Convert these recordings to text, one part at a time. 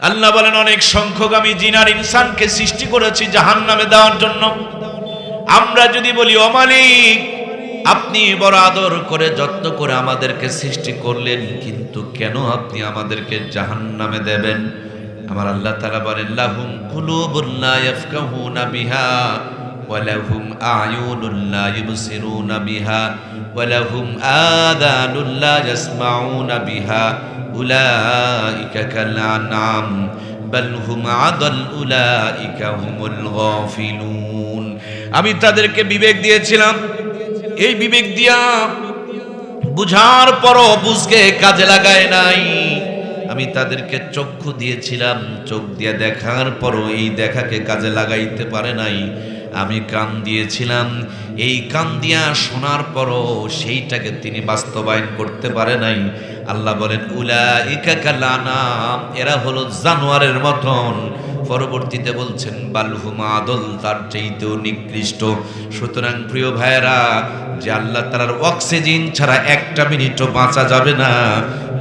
আল্লাহ বলেন, অনেক সংখ্যক আমি জিনার ইনসানকে সৃষ্টি করেছি জাহান নামে দেওয়ার জন্য। আমরা যদি বলি অমালিক আপনি বড় আদর করে যত্ন করে আমাদেরকে সৃষ্টি করলেন, কিন্তু কেন আপনি আমাদেরকে জাহান নামে দেবেন? আমার আল্লাহ তালা বলেন, লাহুম কুলুবুল্লাহ ইয়াফকাহুনা বিহা ওয়ালাহুম আয়ুনুল্লাহ ইউবসিরুনা বিহা ওয়ালাহুম আদানুল্লাহ ইয়াসমাউনা বিহা। أولئك كالأنعام بل هم عضل أولئك هم الغافلون আমি তাদেরকে বিবেক দিয়েছিলাম এই বিবেক দিয়া বুঝার পরও বুঝকে কাজে লাগায় নাই আমি তাদেরকে চক্ষু দিয়েছিলাম চোখ দিয়ে দেখার পরও এই দেখাকে কাজে লাগাইতে পারে নাই আমি কান দিয়েছিলাম। এই কান দিয়া শোনার পরও সেইটাকে তিনি বাস্তবায়ন করতে পারে নাই। আল্লাহ বলেন উলা ইকাকালানাম এরা হলো জানোয়ারের মতন। পরবর্তীতে বলছেন বালহুমা আদল তার চাইতেও নিকৃষ্ট। সুতরাং প্রিয় ভাইয়েরা, যে আল্লাহ তালার অক্সিজেন ছাড়া একটা মিনিটও বাঁচা যাবে না।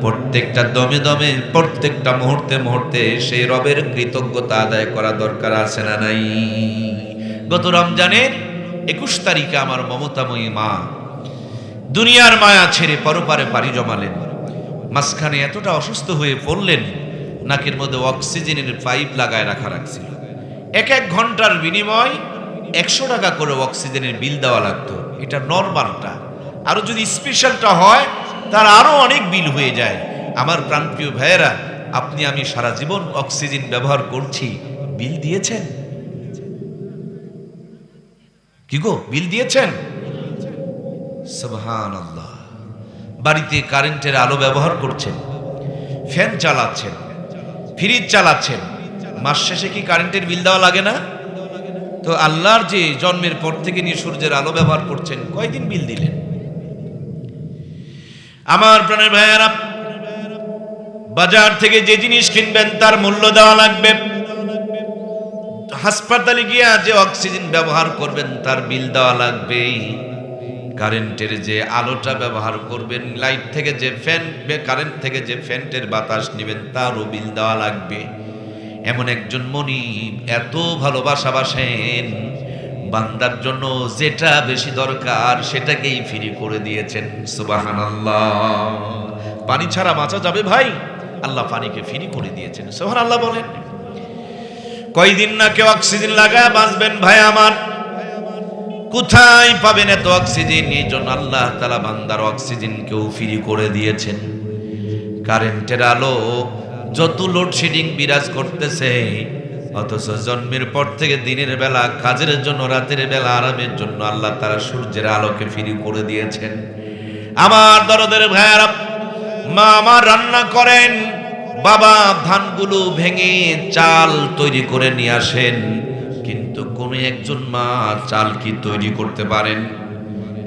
প্রত্যেকটা দমে দমে, প্রত্যেকটা মুহূর্তে মুহূর্তে সেই রবের কৃতজ্ঞতা আদায় করা দরকার আছে না নাই? গত রমজানের একুশ তারিখে আমার মমতাময়ী মা দুনিয়ার মায়া ছেড়ে পরপারে পাড়ি জমালেন। মাঝখানে এতটা অসুস্থ হয়ে পড়লেন, নাকের মধ্যে অক্সিজেনের পাইপ লাগায় রাখা রাখছিল। এক এক ঘণ্টার বিনিময় একশো টাকা করে অক্সিজেনের বিল দেওয়া লাগতো। এটা নর্মালটা। আরও যদি স্পেশালটা হয়, তার আরও অনেক বিল হয়ে যায়। আমার প্রাণপ্রিয় ভাইয়েরা, আপনি আমি সারা জীবন অক্সিজেন ব্যবহার করছি। বিল দিয়েছেন? কি গো, বিল দিয়েছেন? আল্লাহ বাড়িতে কারেন্টের আলো ব্যবহার করছেন, ফ্যান চালাচ্ছেন, ফ্রিজ চালাচ্ছেন। মাস শেষে কি কারেন্টের বিল দেওয়া লাগে না? তো আল্লাহর যে জন্মের পর থেকে নিয়ে সূর্যের আলো ব্যবহার করছেন, কয়দিন বিল দিলেন? আমার প্রাণের ভাইয়ারা, বাজার থেকে যে জিনিস কিনবেন, তার মূল্য দেওয়া লাগবে। হাসপাতালে গিয়া যে অক্সিজেন ব্যবহার করবেন, তার বিল দেওয়া লাগবেই। কারেন্টের যে আলোটা ব্যবহার করবেন, লাইট থেকে যে ফ্যান কারেন্ট থেকে যে ফ্যানটের বাতাস নেবেন, তারও বিল দেওয়া লাগবে। এমন একজন মনি এত ভালোবাসা বাসেন, বান্দার জন্য যেটা বেশি দরকার, সেটাকেই ফ্রি করে দিয়েছেন। সুবাহান পানি ছাড়া বাঁচা যাবে ভাই? আল্লাহ পানিকে ফ্রি করে দিয়েছেন। সোহান আল্লাহ বলেন। কয়দিন না কেউ অক্সিজেন লাগায়, বাঁচবেন ভাই আমার। কোথায় পাবেন এত অক্সিজেন এই জন্য আল্লাহ তালা বান্দার অক্সিজেন কেউ ফ্রি করে দিয়েছেন। কারেন্টের আলো, যত লোডশেডিং বিরাজ করতেছে, অথচ জন্মের পর থেকে দিনের বেলা, কাজের জন্য, রাতের বেলা, আরামের জন্য আল্লাহ তারা সূর্যের আলোকে ফ্রি করে দিয়েছেন। আমার দরদের ভাইয়ারা মা আমার রান্না করেন বাবা ধানগুলো ভেঙে চাল তৈরি করে নিয়ে আসেন। কিন্তু কোন একজন মা চাল কি তৈরি করতে পারেন?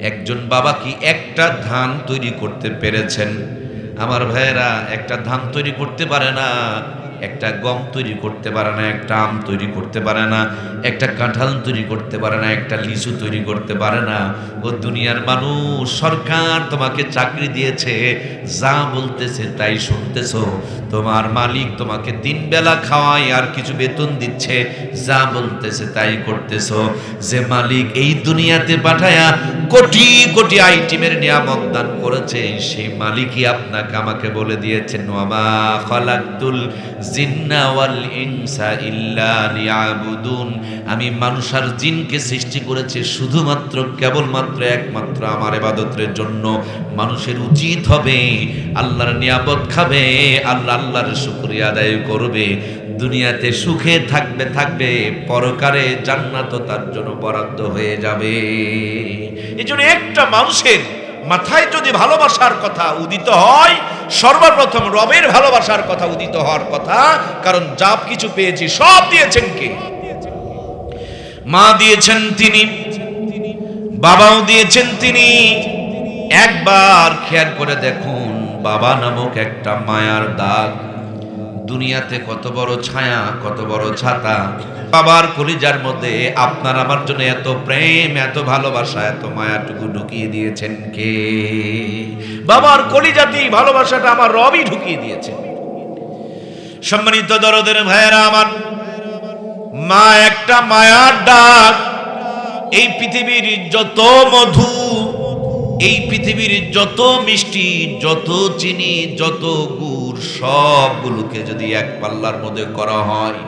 একজন বাবা কি একটা ধান তৈরি করতে পেরেছেন? আমার ভাইয়েরা, একটা ধান তৈরি করতে পারে না। একটা গম তৈরি করতে পারে না, একটা আম তৈরি করতে পারে না, একটা কাঁঠাল তৈরি করতে পারে না, একটা লিচু তৈরি করতে পারে না। ও দুনিয়ার মানুষ, সরকার তোমাকে চাকরি দিয়েছে, যা বলতেছে তাই শুনতেছ। তোমার মালিক তোমাকে তিন বেলা খাওয়ায় আর কিছু বেতন দিচ্ছে, যা বলতেছে তাই করতেছ। যে মালিক এই দুনিয়াতে পাঠায়া কোটি কোটি আইটেমের নিয়ামত দান করেছে, সেই মালিকই আপনাকে আমাকে বলে দিয়েছেন ইনসা ইল্লা আমি মানুষ আর জিনকে সৃষ্টি করেছি শুধুমাত্র, কেবলমাত্র একমাত্র আমার ইবাদতের জন্য। মানুষের উচিত হবে আল্লাহর নিয়ামত খাবে, আল্লাহ আল্লাহর শুকরিয়া আদায় করবে। দুনিয়াতে সুখে থাকবে থাকবে পরকারে জান্নাত তার জন্য বরাদ্দ হয়ে যাবে। এই জন্য একটা মানুষের মাথায় যদি ভালোবাসার কথা উদিত হয়, সর্বপ্রথম রবের ভালোবাসার কথা উদিত হওয়ার কথা, কারণ যা কিছু পেয়েছি সব দিয়েছেন কে? মা দিয়েছেন তিনি, বাবাও দিয়েছেন তিনি। একবার খেয়াল করে দেখুন, বাবা নামক একটা মায়ার দাগ। দুনিয়াতে কত বড় ছায়া, কত বড় ছাতা। বাবার কলিজার মধ্যে আপনার আমার জন্য এত প্রেম, এত ভালোবাসা, এত মায়াটুকু ঢুকিয়ে দিয়েছেন কে? বাবার কলিজাতেই ভালোবাসাটা আমার রবই ঢুকিয়ে দিয়েছেন সম্মানিত দরদের ভাইয়েরা আমার, মা একটা মায়ার ডাক। এই পৃথিবীর যত মধু এই পৃথিবীর যত মিষ্টি, যত চিনি, যত গুড়, সবগুলোকে যদি এক পাল্লার মধ্যে করা হয়,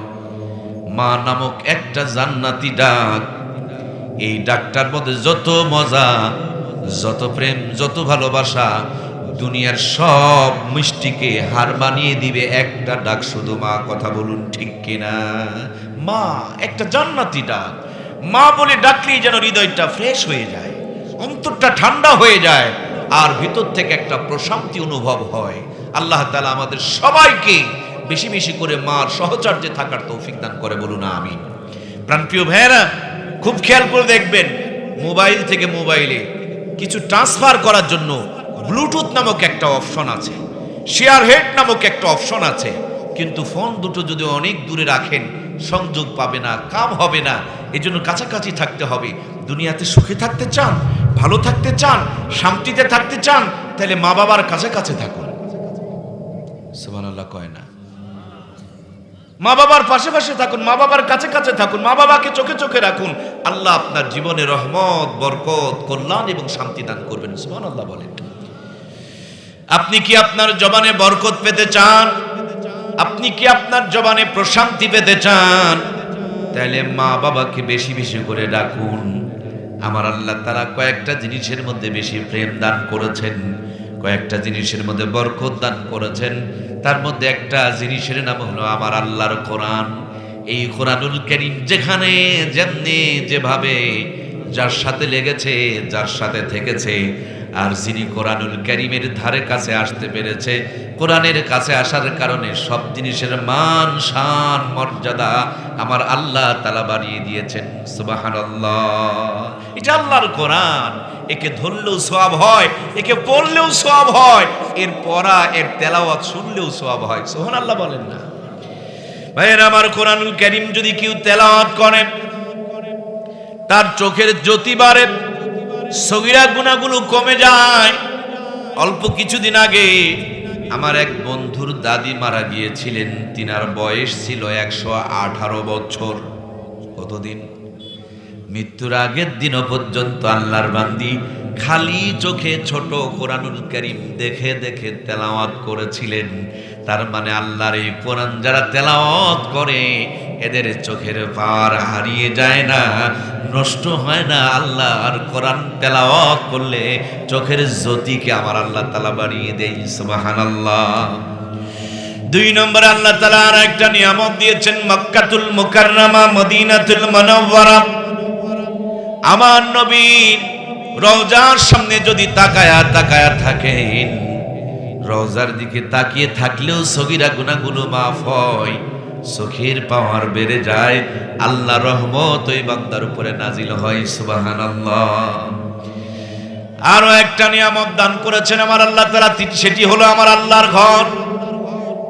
মা নামক একটা জান্নাতি ডাক, এই ডাকটার মধ্যে যত মজা, যত প্রেম, যত ভালোবাসা, দুনিয়ার সব মিষ্টিকে হার মানিয়ে দিবে একটা ডাক শুধু মা, কথা বলুন ঠিক কিনা? মা, একটা জান্নাতি ডাক। মা বলে ডাকলেই যেন হৃদয়টা ফ্রেশ হয়ে যায়। অন্তরটা ঠান্ডা হয়ে যায় আর ভিতর থেকে একটা প্রশান্তি অনুভব হয়। আল্লাহ তালা আমাদের সবাইকে বেশি বেশি করে মার সহচর্যে থাকার তৌফিক দান করে বলুন আমি প্রাণপ্রিয় ভাইয়েরা, খুব খেয়াল করে দেখবেন, মোবাইল থেকে মোবাইলে কিছু ট্রান্সফার করার জন্য ব্লুটুথ নামক একটা অপশন আছে, শেয়ার হেড নামক একটা অপশন আছে, কিন্তু ফোন দুটো যদি অনেক দূরে রাখেন, সংযোগ পাবে না, কাম হবে না এই জন্য কাছাকাছি থাকতে হবে। দুনিয়াতে সুখে থাকতে চান? ভালো থাকতে চান, শান্তিতে থাকতে চান, তাহলে মা বাবার কাছাকাছি থাকুন। সুবহানাল্লাহ কয় না। মা বাবার পাশে পাশে থাকুন, মা বাবার কাছে কাছে থাকুন, মা বাবাকে চোখে চোখে রাখুন। আল্লাহ আপনার জীবনে রহমত, বরকত, কল্যাণ এবং শান্তি দান করবেন সুমান আল্লাহ বলেন। আপনি কি আপনার জবানে বরকত পেতে চান? আপনি কি আপনার জবানে প্রশান্তি পেতে চান? তাহলে মা বাবাকে বেশি বেশি করে ডাকুন। আমার আল্লাহ তারা কয়েকটা জিনিসের মধ্যে বেশি প্রেম দান করেছেন, কয়েকটা জিনিসের মধ্যে বরকত দান করেছেন। তার মধ্যে একটা জিনিসের নাম হলো আমার আল্লাহর কোরআন। এই কোরআনুল করিম যেখানে যেমনি যেভাবে যার সাথে লেগেছে, যার সাথে থেকেছে আর যিনি কোরআনুল করিমের ধারে কাছে আসতে পেরেছে, কোরআনের কাছে আসার কারণে সব জিনিসের মান, শান, মর্যাদা আমার আল্লাহ তালা বাড়িয়ে দিয়েছেন। সুবাহান এটা আল্লাহর কোরআন। একে ধরলেও সব হয়, একে পড়লেও সব হয়, এর পড়া, এর তেলাওয়াত শুনলেও সব হয়। সোহান আল্লাহ বলেন না। ভাইয়ের, আমার কোরআনুল করিম যদি কেউ তেলাওয়াত করেন, তার চোখের জ্যোতি বাড়ে সগিরা গুণাগুলো কমে যায়। অল্প কিছুদিন আগে আমার এক বন্ধুর দাদি মারা গিয়েছিলেন। তিনার বয়স ছিল একশো আঠারো বছর। কতদিন? মৃত্যুর আগের দিনও পর্যন্ত আল্লাহর বান্দি খালি চোখে ছোট কোরআনুল করিম দেখে দেখে তেলাওয়াত করেছিলেন। তার মানে আল্লাহর এই কোরআন যারা তেলাওয়াত করে, এদের চোখের পার হারিয়ে যায় না, নষ্ট হয় না। আল্লাহর কোরআন তেলাওয়াত করলে চোখের জ্যোতিকে আমার আল্লাহ তালা বাড়িয়ে দেয় সুবহানাল্লাহ। দুই নম্বর আল্লাহ তালা আর একটা নিয়ামত দিয়েছেন, মক্কাতুল মুকাররমা, মদিনাতুল মুনাওয়ারা। আমার নবী রওজার সামনে যদি তাকায়া তাকায়া থাকেন রওজার দিকে তাকিয়ে থাকলেও সগিরা গুনাহগুলো মাফ হয়। চোখের পাওয়ার বেড়ে যায়, আল্লাহ রহমত ওই বান্দার উপরে নাজিল হয়, সুবহানাল্লাহ। আরও একটা নিয়ামত দান করেছেন আমার আল্লাহ তারা সেটি হলো আমার আল্লাহর ঘর।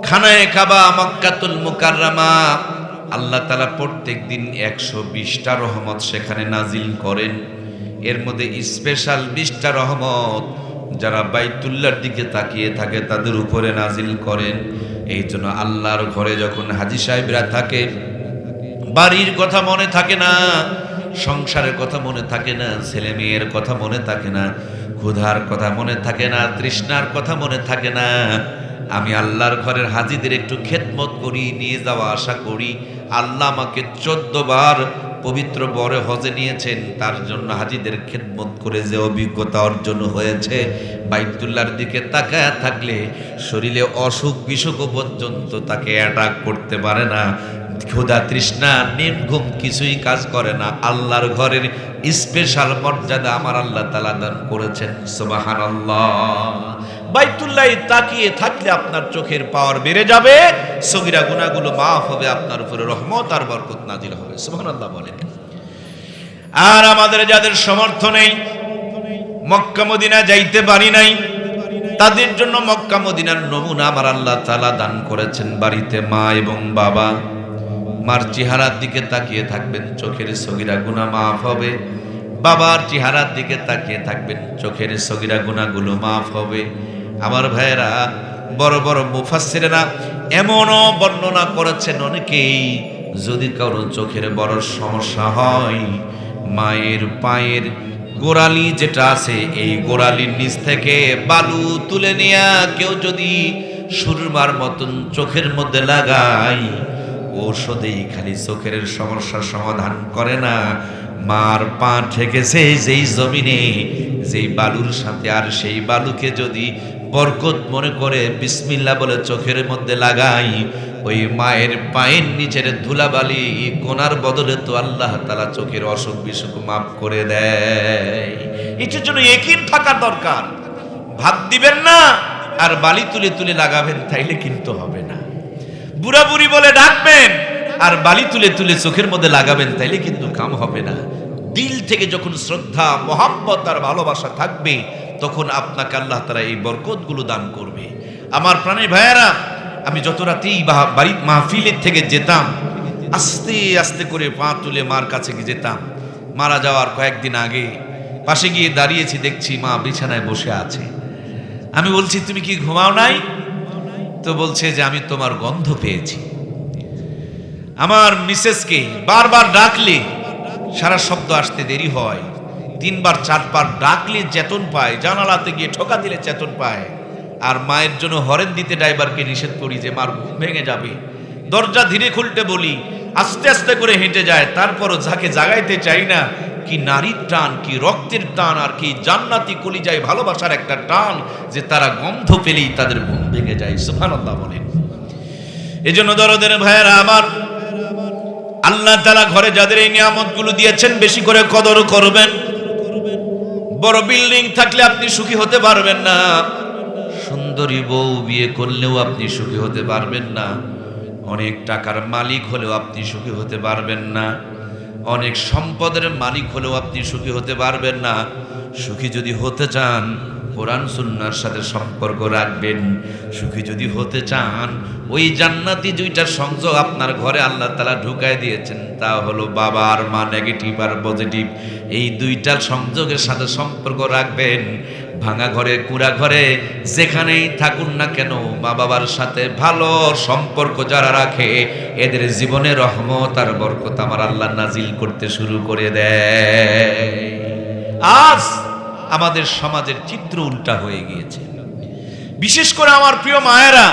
খানায় কাবা মক্কাতুল মুকাররামা। আল্লাহ তালা প্রত্যেক দিন একশো বিশটা রহমত সেখানে নাজিল করেন। এর মধ্যে স্পেশাল বিশটা রহমত যারা বাইতুল্লার দিকে তাকিয়ে থাকে, তাদের উপরে নাজিল করেন। এই জন্য আল্লাহর ঘরে যখন হাজি সাহেবরা থাকে, বাড়ির কথা মনে থাকে না, সংসারের কথা মনে থাকে না ছেলে মেয়ের কথা মনে থাকে না, ক্ষুধার কথা মনে থাকে না, তৃষ্ণার কথা মনে থাকে না। আমি আল্লাহর ঘরের হাজিদের একটু খেদমত করি, নিয়ে যাওয়া আশা করি। আল্লাহ আমাকে চোদ্দ বার পবিত্র বরে হজে নিয়েছেন, তার জন্য হাজিদের খেদমত করে যে অভিজ্ঞতা অর্জন হয়েছে বাইতুল্লার দিকে তাকায় থাকলে শরীরে অসুখ বিসুখ পর্যন্ত তাকে অ্যাটাক করতে পারে না। ক্ষুধা তৃষ্ণা, নিম ঘুম কিছুই কাজ করে না। আল্লাহর ঘরের স্পেশাল মর্যাদা আমার আল্লাহ তালা দান করেছেন সুবাহান বাইতুল্লাহ তাকিয়ে থাকলে আপনার চোখের পাওয়ার বেড়ে যাবে। সগিরা গুণাগুলো মাফ হবে, আপনার উপরে রহমত আর বরকত নাজিল হবে। সুবাহান আল্লাহ বলেন। আর আমাদের যাদের সমর্থ নেই, মক্কা মদিনা যাইতে পারি নাই, তাদের জন্য মক্কা মদিনার নমুনা আমার আল্লাহ তালা দান করেছেন বাড়িতে মা এবং বাবা। মার চেহারার দিকে তাকিয়ে থাকবেন, চোখের সগিরা গুণা মাফ হবে। বাবার চেহারার দিকে তাকিয়ে থাকবেন, চোখের সগিরা গুণাগুলো মাফ হবে। আমার ভাইয়েরা, বড় বড় মুফাসসিরেরা এমনও বর্ণনা করেছেন অনেকেই, যদি কারও চোখের বড় সমস্যা হয়, মায়ের পায়ের গোড়ালি যেটা আছে, এই গোড়ালির নিচ থেকে বালু তুলে নিয়ে কেউ যদি সুরমার মতন চোখের মধ্যে লাগায়, ঔষধেই খালি চোখের সমস্যার সমাধান করে না। মার পা ঠেকেছে যেই জমিনে, যেই বালুর সাথে, আর সেই বালুকে যদি বরকত মনে করে বিসমিল্লা বলে চোখের মধ্যে লাগাই, ওই মায়ের পায়ের নিচের ধুলাবালি কোনার বদলে তো আল্লাহ তালা চোখের অসুখ বিসুখ মাফ করে দেয়। এটার জন্য একিন থাকা দরকার। ভাত দিবেন না আর বালি তুলে তুলে লাগাবেন, তাইলে কিন্তু হবে না। বুড়া বুড়ি বলে ডাকবেন আর বালি তুলে তুলে চোখের মধ্যে লাগাবেন, তাইলে কিন্তু কাম হবে না। দিল থেকে যখন শ্রদ্ধা, মহাব্বত আর ভালোবাসা থাকবে তখন আপনাকে আল্লাহ তারা এই বরকতগুলো দান করবে। আমার প্রাণের ভাইয়েরা, আমি যত রাতেই বাড়ি মাহফিলের থেকে যেতাম, আস্তে আস্তে করে পা তুলে মার কাছে গিয়ে যেতাম। মারা যাওয়ার কয়েকদিন আগে পাশে গিয়ে দাঁড়িয়েছি, দেখছি মা বিছানায় বসে আছে। আমি বলছি, তুমি কি ঘুমাও নাই? তো বলছে যে, আমি তোমার গন্ধ পেয়েছি। আমার মিসেসকে বারবার ডাকলে সারা শব্দ আসতে দেরি হয়। তিনবার, চারবার ডাকলে চেতন পায়, জানালাতে গিয়ে ঠোকা দিলে চেতন পায়। আর মায়ের জন্য হরেন দিতে ড্রাইভারকে নিষেধ করি যে, মার ঘুম ভেঙে যাবে। দরজা ধীরে খুলতে বলি, আস্তে আস্তে করে হেঁটে যায়। তারপরও যাকে জাগাইতে চাই না, কি নারীর টান, কি রক্তের টান, আর কি জান্নাতি কলিজায় ভালোবাসার একটা টান যে তারা গন্ধ পেলেই তাদের ঘুম ভেঙে যায়। সুবহানাল্লাহ বলেন। এই জন্য দরদের ভাইয়েরা আমার, আল্লাহ তালা ঘরে যাদের এই নিয়ামতগুলো দিয়েছেন, বেশি করে কদর করবেন। বড় বিল্ডিং থাকলে আপনি সুখী হতে পারবেন না। সুন্দরী বউ বিয়ে করলেও আপনি সুখী হতে পারবেন না। অনেক টাকার মালিক হলেও আপনি সুখী হতে পারবেন না। অনেক সম্পদের মালিক হলেও আপনি সুখী হতে পারবেন না। সুখী যদি হতে চান কোরআন সুন্নার সাথে সম্পর্ক রাখবেন। সুখী যদি হতে চান, ওই জান্নাতি দুইটার সংযোগ আপনার ঘরে আল্লাহ তালা ঢুকায় দিয়েছেন। তা হলো বাবা আর মা নেগেটিভ আর পজিটিভ এই দুইটার সংযোগের সাথে সম্পর্ক রাখবেন। ভাঙা ঘরে, কুড়া ঘরে, যেখানেই থাকুন না কেন, মা বাবার সাথে ভালো সম্পর্ক যারা রাখে, এদের জীবনে রহমত আর বরকত আমার আল্লাহ নাজিল করতে শুরু করে দেয়। আজ আমাদের সমাজের চিত্র উল্টা হয়ে গিয়েছে। বিশেষ করে আমার প্রিয় মায়েরা,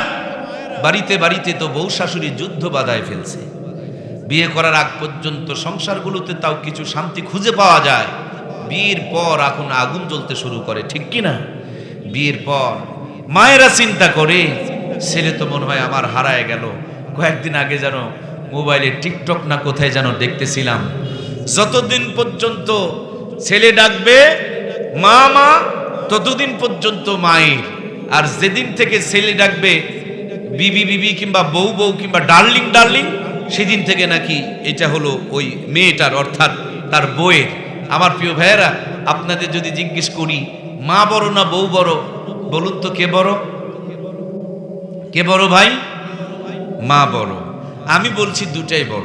বাড়িতে বাড়িতে তো বউ শাশুড়ি যুদ্ধ বাধায় ফেলছে। বিয়ে করার আগ পর্যন্ত সংসারগুলোতে তাও কিছু শান্তি খুঁজে পাওয়া যায়। বিয়ের পর এখন আগুন জ্বলতে শুরু করে, ঠিক কি না? বিয়ের পর মায়েরা চিন্তা করে, ছেলে তো মনে হয় আমার হারায় গেল। কয়েকদিন আগে যেন মোবাইলে টিকটক না কোথায় যেন দেখতেছিলাম। যতদিন পর্যন্ত ছেলে ডাকবে মা মা ততদিন পর্যন্ত মায়ের। আর যেদিন থেকে ছেলে ডাকবে, বিবি বিবি কিংবা বউ বউ কিংবা ডার্লিং ডার্লিং, সেদিন থেকে নাকি এটা হলো ওই মেয়েটার, অর্থাৎ তার বউয়ের। আমার প্রিয় ভাইয়েরা, আপনাদের যদি জিজ্ঞেস করি, মা বড় না বউ বড়? বলুন তো কে বড়? কে বড় ভাই? মা বড়। আমি বলছি দুটাই বড়।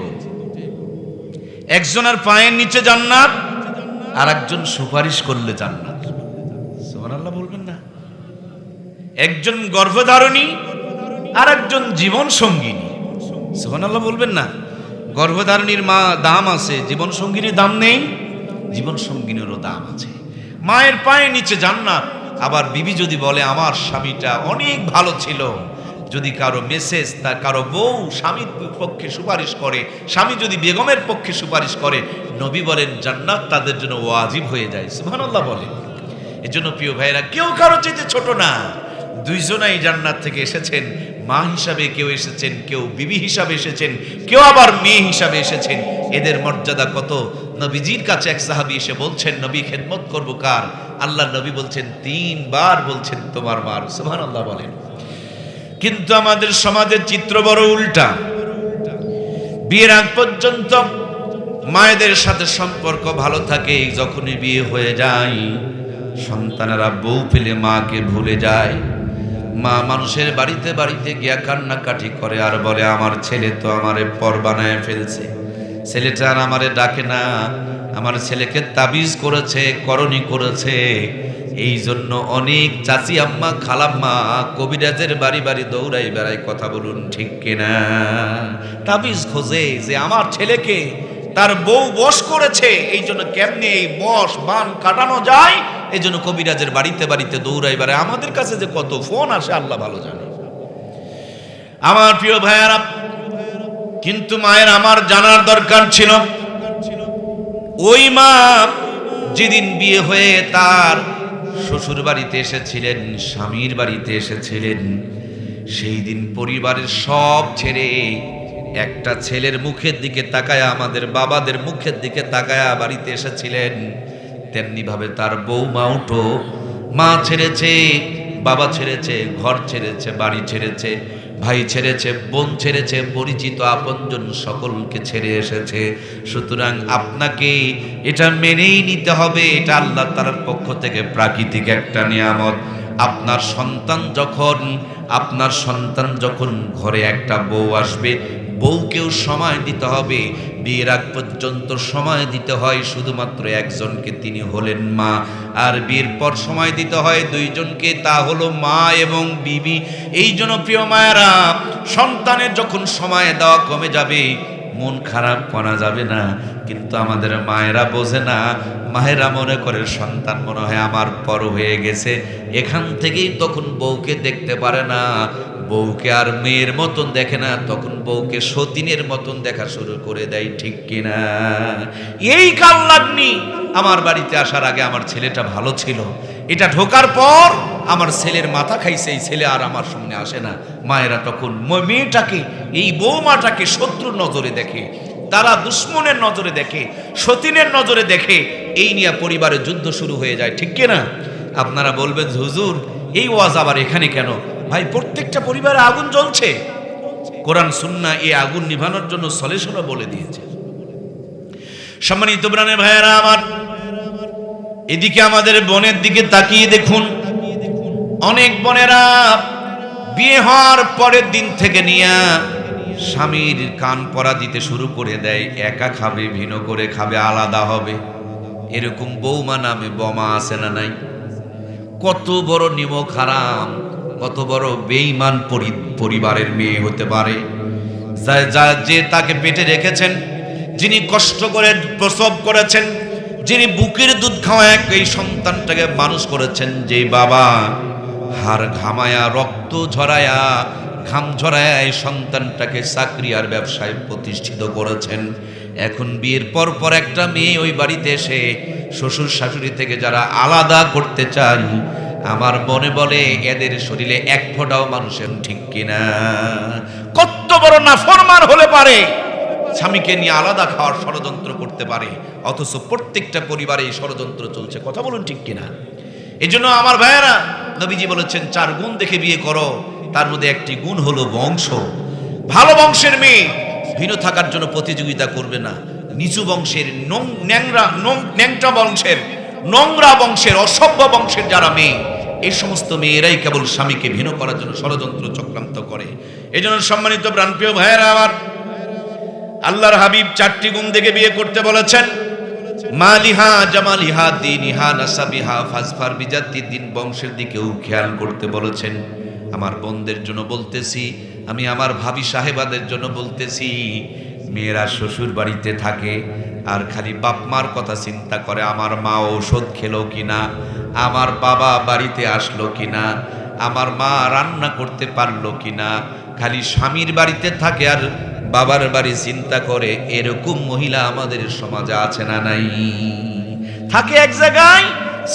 একজনের পায়ের নিচে জান্নাত আর একজন সুপারিশ করলে জান্নাত। সুবহানাল্লাহ বলবেন না। একজন গর্ভধারণী আর একজন জীবন সঙ্গিনী। সুবহানাল্লাহ বলবেন না। গর্ভধারণীর মা দাম আছে, জীবন সঙ্গিনীর দাম নেই, জীবন সঙ্গিনীরও দাম আছে। মায়ের পায়ে নিচে জান্নাত। আবার বিবি যদি বলে, আমার স্বামীটা অনেক ভালো ছিল। যদি কারও মেসেজ তা কারও বউ স্বামীর পক্ষে সুপারিশ করে, স্বামী যদি বেগমের পক্ষে সুপারিশ করে, নবী বলেন, জান্নাত তাদের জন্য ওয়াজিব হয়ে যায়। সুবহানাল্লাহ বলে। এজন্য প্রিয় ভাইরা কেউ কারও চাইতে ছোট না। দুইজনাই জান্নাত থেকে এসেছেন। মা হিসাবে কেউ এসেছেন, কেউ বিবি হিসাবে এসেছেন, কেউ আবার মেয়ে হিসাবে এসেছেন। এদের মর্যাদা কত? নবীজির কাছে এক সাহাবি এসে বলছেন, নবী খেদমত করব কার? আল্লাহ নবী বলছেন, তিনবার বলছেন তোমার মার। সুবহানাল্লাহ বলেন। কিন্তু আমাদের সমাজের চিত্র বড় উল্টা। বিয়ের আগ পর্যন্ত মায়েদের সাথে সম্পর্ক ভালো থাকে, যখনই বিয়ে হয়ে যায়, সন্তানেরা বউ পেলে মাকে ভুলে যায়। মা মানুষের বাড়িতে বাড়িতে গিয়া কান্নাকাটি করে আর বলে, আমার ছেলে তো আমারে পর বানায় ফেলছে। ছেলেটা আর আমারে ডাকে না। আমার ছেলেকে তাবিজ করেছে, করণী করেছে। এই জন্য অনেক চাচি আম্মা, খালাম্মা কবিরাজের বাড়ি বাড়ি দৌড়াই বেড়াই কথা বলুন ঠিক কিনা? তাবিজ খোঁজে যে আমার ছেলেকে তার বউ বশ করেছে এই জন্য কেমনে এই বস বান কাটানো যায়? এই জন্য কবিরাজের বাড়িতে বাড়িতে দৌড়াই বেড়ায় আমাদের কাছে যে কত ফোন আসে, আল্লাহ ভালো জানে। আমার প্রিয় ভাইয়ারা, কিন্তু মায়ের আমার জানার দরকার ছিল। ওই মা যেদিন বিয়ে হয়ে তার শ্বশুর বাড়িতে এসেছিলেন, স্বামীর বাড়িতে এসেছিলেন। সেই দিন পরিবারের সব ছেড়ে একটা ছেলের মুখের দিকে তাকায়া, আমাদের বাবাদের মুখের দিকে তাকায়া বাড়িতে এসেছিলেন। তেমনিভাবে তার বৌমা উঠো, মা ছেড়েছে, বাবা ছেড়েছে, ঘর ছেড়েছে, বাড়ি ছেড়েছে। ভাই ছেড়েছে, বোন ছেড়েছে, পরিচিত আপনজন সকলকে ছেড়ে এসেছে। সুতরাং আপনাকে এটা মেনেই নিতে হবে, এটা আল্লাহ তালার পক্ষ থেকে প্রাকৃতিক একটা নিয়ামত। আপনার সন্তান যখন, আপনার সন্তান যখন ঘরে একটা বউ আসবে বউকেও সময় দিতে হবে। বিয়ের আগ পর্যন্ত সময় দিতে হয়, শুধুমাত্র একজনকে তিনি হলেন মা। আর বিয়ের পর সময় দিতে হয় দুইজনকে, তা হলো মা এবং বিবি। এই জন্য প্রিয় মায়েরা, সন্তানের যখন সময় দেওয়া কমে যাবে, মন খারাপ করা যাবে না। কিন্তু আমাদের মায়েরা বোঝে না, মায়েরা মনে করে, সন্তান মনে হয় আমার পর হয়ে গেছে। এখান থেকেই তখন বউকে দেখতে পারে না। বউকে আর মেয়ের মতন দেখে না, তখন বউকে সতীনের মতন দেখা শুরু করে দেয়, ঠিক কিনা? এই কাল লাগনি, আমার বাড়িতে আসার আগে আমার ছেলেটা ভালো ছিল। এটা ঢোকার পর আমার ছেলের মাথা খাইছে, এই ছেলে আর আমার সামনে আসে না। মায়েরা তখন মেয়েটাকে, এই বৌমাটাকে শত্রুর নজরে দেখে, তারা দুশ্মনের নজরে দেখে, সতীনের নজরে দেখে, এই নিয়ে পরিবারের যুদ্ধ শুরু হয়ে যায়, ঠিক কিনা? আপনারা বলবেন, হুজুর, এই ওয়াজ আবার এখানে কেন? ভাই, প্রত্যেকটা পরিবারে আগুন জ্বলছে। কোরআন, সুন্না এই আগুন নিভানোর জন্য সলিউশনও বলে দিয়েছে। সম্মানিত প্রাণের ভাইয়েরা আমার, এদিকে আমাদের বনের দিকে তাকিয়ে দেখুন। অনেক বোনেরা বিয়ে হওয়ার পরের দিন থেকে নিয়ে স্বামীর কান পরা দিতে শুরু করে দেয়। একা খাবে ভিন করে খাবে, আলাদা হবে। এরকম বৌমা নামে বোমা আছে না নাই? কত বড় নিমক হারাম। কত বড় বেঈমান পরি- পরিবারের মেয়ে হতে পারে। যা- যা- তাকে পেটে রেখেছেন, যিনি কষ্ট করে, প্রসব করেছেন, যিনি বুকের দুধ খাওয়ায় এই সন্তানটাকে মানুষ করেছেন, যে বাবা হাড় ঘামায়া, রক্ত ঝরায়া, ঘাম ঝরায়া এই সন্তানটাকে চাকরি আর ব্যবসায় প্রতিষ্ঠিত করেছেন। এখন বিয়ের পর পর একটা মেয়ে ওই বাড়িতে এসে শ্বশুর শাশুড়ি থেকে যারা আলাদা করতে চান আমার মনে বলে, এদের শরীরে এক ফোঁটাও মানুষের ঠিক কিনা? কত বড় না ফরমান হলে পারে। স্বামীকে নিয়ে আলাদা খাওয়ার ষড়যন্ত্র করতে পারে, অথচ প্রত্যেকটা পরিবারে এই ষড়যন্ত্র চলছে, কথা বলুন ঠিক কিনা? এই জন্য আমার ভাইয়েরা, নবীজি বলেছেন, চার গুণ দেখে বিয়ে করো, তার মধ্যে একটি গুণ হলো বংশ। ভালো বংশের মেয়ে ভিন্ন থাকার জন্য প্রতিযোগিতা করবে না। নিচু বংশের ন্যাংরা ন্যাংটা বংশের, নোংরা বংশের, অসভ্য বংশের যারা মেয়ে এই সমস্ত মেয়েরাই কেবল স্বামীকে ভিন্ন করার জন্য ষড়যন্ত্র চক্রান্ত করে। এই জন্য সম্মানিত প্রাণপ্রিয় ভাইয়েরা আমার, আল্লাহর হাবিব চারটি গুণ দেখে বিয়ে করতে বলেছেন। মালিহা জামালিহা দিনিহা নাসাবিহা ফাজফার বিজাতি দিন বংশের দিকেও খেয়াল করতে বলেছেন। আমার বোনদের জন্য বলতেছি, আমি আমার ভাবি সাহেবাদের জন্য বলতেছি, মেয়েরা শ্বশুর বাড়িতে থাকে আর খালি বাপ মার কথা চিন্তা করে, আমার মা ঔষধ খেলো কিনা আমার বাবা বাড়িতে আসলো কিনা? আমার মা রান্না করতে পারল কিনা? খালি স্বামীর বাড়িতে থাকে আর বাবার বাড়ি চিন্তা করে এরকম মহিলা আমাদের সমাজে আছে না নাই? থাকে এক জায়গায়,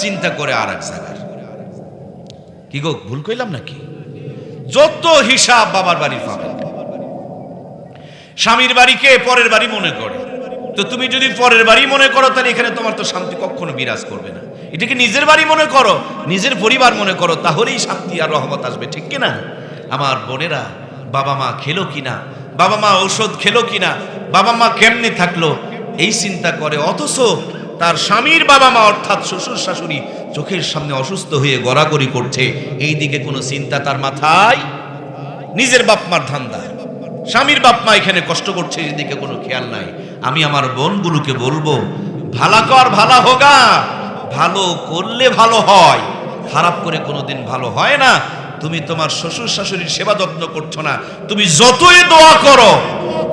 চিন্তা করে আর এক জায়গায়। কি গো, ভুল কইলাম নাকি? যত হিসাব বাবার বাড়ির পাবেন স্বামীর বাড়িকে পরের বাড়ি মনে করে। তো তুমি যদি পরের বাড়ি মনে করো, তাহলে এখানে তোমার তো শান্তি কখনো বিরাজ করবে না। এটাকে নিজের বাড়ি মনে করো, নিজের পরিবার মনে করো, তাহলেই শান্তি আর রহমত আসবে, ঠিক কিনা? আমার বোনেরা, বাবা মা খেলো কিনা? বাবা মা ঔষধ খেলো কিনা? বাবা মা কেমনে থাকল? এই চিন্তা করে, অথচ তার স্বামীর বাবা মা, অর্থাৎ শ্বশুর শাশুড়ি, চোখের সামনে অসুস্থ হয়ে গড়াগড়ি করছে। এই দিকে কোনো চিন্তা তার মাথায়? নিজের বাপ মার ধান্দা। স্বামীর বাপ মা এখানে কষ্ট করছে এদিকে কোনো খেয়াল নাই। আমি আমার বোনগুলোকে বলব, ভালা কর, ভালা হোগা। ভালো করলে ভালো হয়। খারাপ করে কোনোদিন ভালো হয় না। তুমি তোমার শ্বশুর শাশুড়ির সেবা যত্ন করছ না। তুমি যতই দোয়া করো,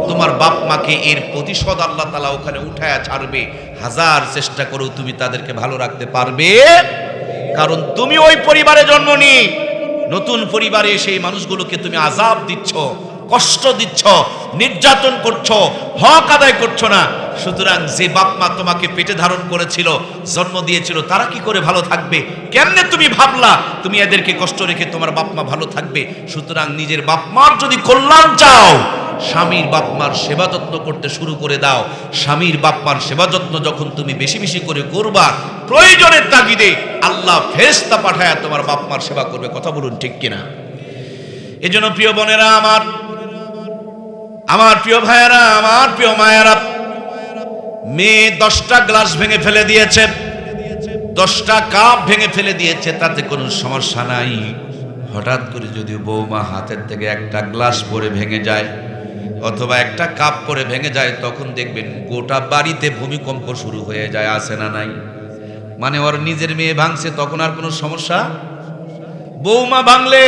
তোমার বাপ মাকে এর প্রতিশোধ আল্লাহ তালা ওখানে উঠায়া ছাড়বে। হাজার চেষ্টা করেও তুমি তাদেরকে ভালো রাখতে পারবে। কারণ তুমি ওই পরিবারে জন্ম নি। নতুন পরিবারে সেই মানুষগুলোকে তুমি আজাব দিচ্ছ। কষ্ট দিচ্ছ, নির্যাতন করছ, হক আদায় করছ না, সুতরাং যে বাপ মা তোমাকে পেটে ধারণ করেছিল, জন্ম দিয়েছিল, তারা কি করে ভালো থাকবে? কেমনে তুমি ভাবলা? তুমি এদেরকে কষ্ট রেখে তোমার বাপ মা ভালো থাকবে। সুতরাং নিজের বাপ মার যদি কল্যাণ চাও, স্বামীর বাপ মার সেবা যত্ন করতে শুরু করে দাও। স্বামীর বাপ মার সেবা যত্ন যখন তুমি বেশি বেশি করে করবা, প্রয়োজনের তাগিদে আল্লাহ ফেরেশতা পাঠায় তোমার বাপ মার সেবা করবে। কথা বলুন ঠিক কিনা? এজন্য প্রিয় বোনেরা আমার আমার প্রিয় ভাইয়েরা, আমার প্রিয় মায়েরা, মেয়ে দশটা গ্লাস ভেঙে ফেলে দিয়েছে, দশটা কাপ ভেঙে ফেলে দিয়েছে, তাতে কোনো সমস্যা নাই। হঠাৎ করে যদি বৌমা হাতের থেকে একটা গ্লাস পরে ভেঙে যায়, অথবা একটা কাপ পরে ভেঙে যায়, তখন দেখবেন গোটা বাড়িতে ভূমিকম্প শুরু হয়ে যায় আসে না নাই? মানে ওর নিজের মেয়ে ভাঙছে, তখন আর কোনো সমস্যা? বৌমা ভাঙলে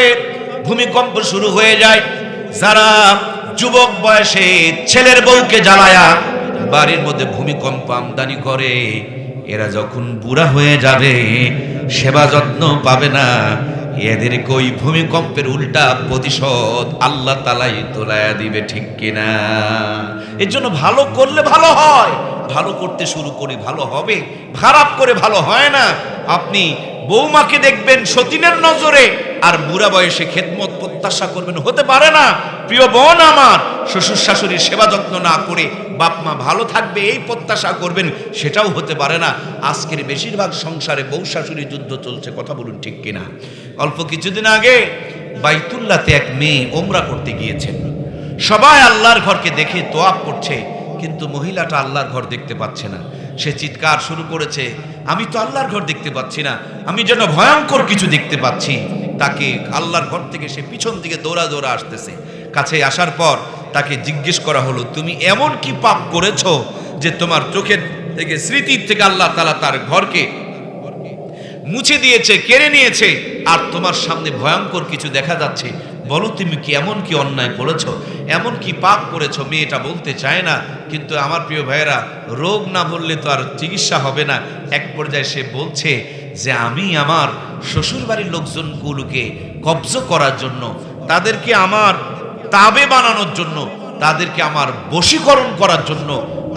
ভূমিকম্প শুরু হয়ে যায়, যারা যুবক বয়সে ছেলের বউকে জ্বালায়া বাড়ির মধ্যে ভূমিকম্প আমদানি করে, এরা যখন বুড়া হয়ে যাবে, সেবা যত্ন পাবে না এদেরকে ওই ভূমিকম্পের উল্টা প্রতিশোধ আল্লাহ তালাই তোলায়া দিবে ঠিক কিনা? এর জন্য ভালো করলে ভালো হয়, ভালো করতে শুরু করে ভালো হবে, খারাপ করে ভালো হয় না। আপনি বৌমাকে দেখবেন সতীনের নজরে, আর বুড়া বয়সে খেদমত প্রত্যাশা করবেন। হতে পারে না। প্রিয় বোন আমার, শ্বশুর শাশুড়ির সেবা যত্ন না করে বাপ মা ভালো থাকবে, এই প্রত্যাশা করবেন, সেটাও হতে পারে না। আজকের বেশিরভাগ সংসারে বউ শাশুড়ি যুদ্ধ চলছে, কথা বলুন ঠিক কিনা? অল্প কিছুদিন আগে বাইতুল্লাতে এক মেয়ে ওমরা করতে গিয়েছেন। সবাই আল্লাহর ঘরকে দেখে তোয়াপ করছে, কিন্তু মহিলাটা আল্লাহর ঘর দেখতে পাচ্ছে না। সে চিৎকার শুরু করেছে আমি তো আল্লাহর ঘর দেখতে পাচ্ছি না। আমি যেন ভয়ঙ্কর কিছু দেখতে পাচ্ছি। তাকে আল্লাহর ঘর থেকে সে পিছন দিকে দৌড়া দৌড়া আসতেছে। কাছে আসার পর তাকে জিজ্ঞেস করা হলো, তুমি এমন কি পাপ করেছ যে তোমার চোখের থেকে, স্মৃতির থেকে আল্লাহ তালা তার ঘরকে মুছে দিয়েছে, কেড়ে নিয়েছে, আর তোমার সামনে ভয়ঙ্কর কিছু দেখা যাচ্ছে? বলো তুমি কি এমন কি অন্যায় করেছ? এমন কি পাপ করেছ? মেয়েটা বলতে চায় না। কিন্তু আমার প্রিয় ভাইয়েরা, রোগ না বললে তো আর চিকিৎসা হবে না। এক পর্যায়ে সে বলছে যে, আমি আমার শ্বশুরবাড়ির লোকজনগুলোকে কবজ করার জন্য, তাদেরকে আমার তাবে বানানোর জন্য তাদেরকে আমার বশীকরণ করার জন্য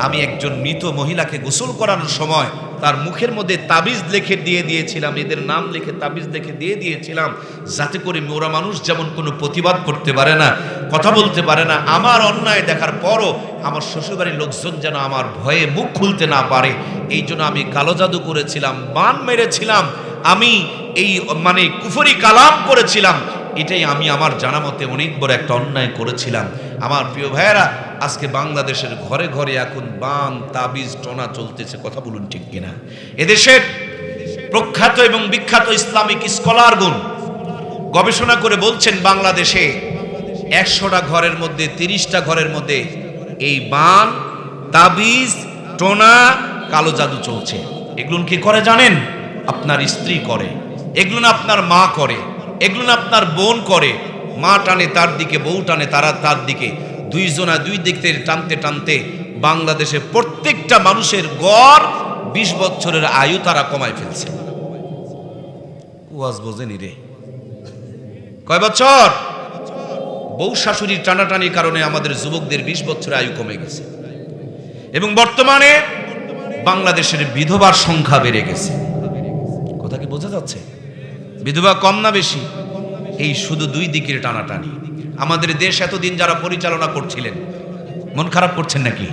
আমি একজন মৃত মহিলাকে গোসল করানোর সময় তার মুখের মধ্যে তাবিজ লিখে দিয়ে দিয়েছিলাম, এদের নাম লিখে তাবিজ লিখে দিয়ে দিয়েছিলাম, যাতে করে মোরা মানুষ যেমন কোনো প্রতিবাদ করতে পারে না, কথা বলতে পারে না, আমার অন্যায় দেখার পরও আমার শ্বশুরবাড়ির লোকজন যেন আমার ভয়ে মুখ খুলতে না পারে। এই জন্য আমি কালো জাদু করেছিলাম, বান মেরেছিলাম, আমি এই মানে কুফরি কালাম করেছিলাম এটাই আমি আমার জানা মতে অনেক বড় একটা অন্যায় করেছিলাম। আমার প্রিয় ভাইয়েরা, আজকে বাংলাদেশের ঘরে ঘরে এখন বান, তাবিজ, টনা চলতেছে, কথা বলুন ঠিক কিনা? এদেশের প্রখ্যাত এবং বিখ্যাত ইসলামিক স্কলারগুন গবেষণা করে বলছেন বাংলাদেশে একশোটা ঘরের মধ্যে, তিরিশটা ঘরের মধ্যে এই বান, তাবিজ, টোনা, কালো জাদু চলছে। এগুলো কি করে জানেন? আপনার স্ত্রী করে। এগুলো আপনার মা করে। এগুলো না আপনার বোন করে, মা টানে তার দিকে, বউ টানে তারা তার দিকে। দুইজনা দুই দিক থেকে টানতে টানতে বাংলাদেশে প্রত্যেকটা মানুষের গড় বিশ বছরের আয়ু তারা কমায় ফেলছে। বোঝেনি রে। কয় বছর? বউ শাশুড়ির টানাটানির কারণে আমাদের যুবকদের বিশ বছরের আয়ু কমে গেছে। এবং বর্তমানে বাংলাদেশের বিধবার সংখ্যা বেড়ে গেছে। কথা কি বোঝা যাচ্ছে? বিধবা কম না বেশি? এই শুধু দুই দিকের টানাটানি। আমাদের দেশ এতদিন যারা পরিচালনা করছিলেন, মন খারাপ করছেন নাকি?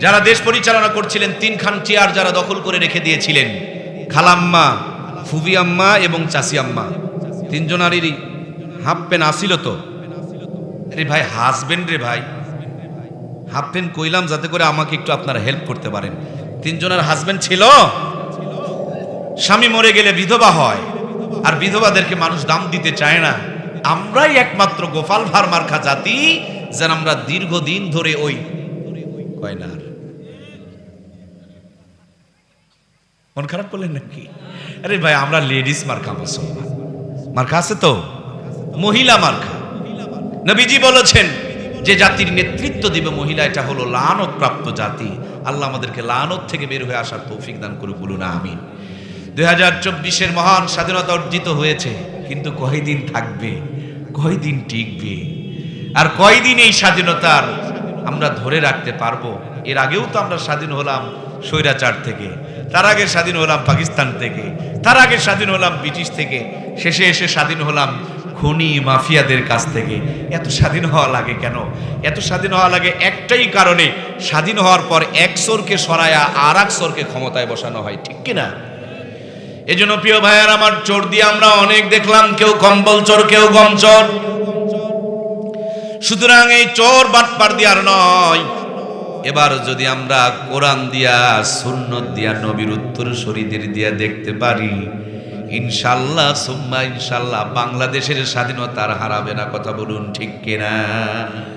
যারা দেশ পরিচালনা করছিলেন, তিনখান চেয়ার যারা দখল করে রেখে দিয়েছিলেন, খালাম্মা ফুবি আম্মা এবং চাষি আম্মা তিনজনারই হাফ প্যান আসিল তো? আরে ভাই হাজবেন্ড রে ভাই। হাফ প্যান্ট কইলাম যাতে করে আমাকে একটু আপনারা হেল্প করতে পারেন। তিনজনের হাজবেন্ড ছিল? স্বামী মরে গেলে বিধবা হয়। আর বিধবাদেরকে মানুষ দাম দিতে চায় না। আমরাই একমাত্র গোপাল ভার মার্খা জাতি, যেন আমরা দীর্ঘদিন ধরে ওই কয় না আর। মন খারাপ করলেন নাকি? আরে ভাই, আমরা লেডিস মার্কা মুসলমান। মার্কা আছে তো? মহিলা মার্কা নবীজি বলেছেন, যে জাতির নেতৃত্ব দিবে মহিলা, এটা হলো লানত প্রাপ্ত জাতি। আল্লাহ আমাদেরকে লানত থেকে বের হয়ে আসার তৌফিক দান করে বলুন আমিন। দুই হাজার চব্বিশের মহান স্বাধীনতা অর্জিত হয়েছে, কিন্তু কয়দিন থাকবে? কয়দিন টিকবে? আর কয়দিন এই স্বাধীনতার আমরা ধরে রাখতে পারব? এর আগেও তো আমরা স্বাধীন হলাম স্বৈরাচার থেকে, তার আগে স্বাধীন হলাম পাকিস্তান থেকে, তার আগে স্বাধীন হলাম ব্রিটিশ থেকে, শেষে এসে স্বাধীন হলাম খনি মাফিয়াদের কাছ থেকে। এত স্বাধীন হওয়া লাগে কেন? এত স্বাধীন হওয়া লাগে একটাই কারণে, স্বাধীন হওয়ার পর এক সোরকে সরায়া আর এক সোরকে ক্ষমতায় বসানো হয়, ঠিক কিনা? এজন্য প্রিয় ভাইয়ার আমার চোর দিয়ে আমরা অনেক দেখলাম, কেউ কম্বল চোর, কেউ গম চোর। সুতরাং এই চোর বাটপার দিয়ার নয়, এবার যদি আমরা কোরআন দিয়া, সুন্নত দিয়া, নবীর উত্তর শরীদের দিয়া দেখতে পারি ইনশাল্লাহ সুম্মা ইনশাল্লাহ বাংলাদেশের স্বাধীনতা আর হারাবে না, কথা বলুন ঠিক কিনা?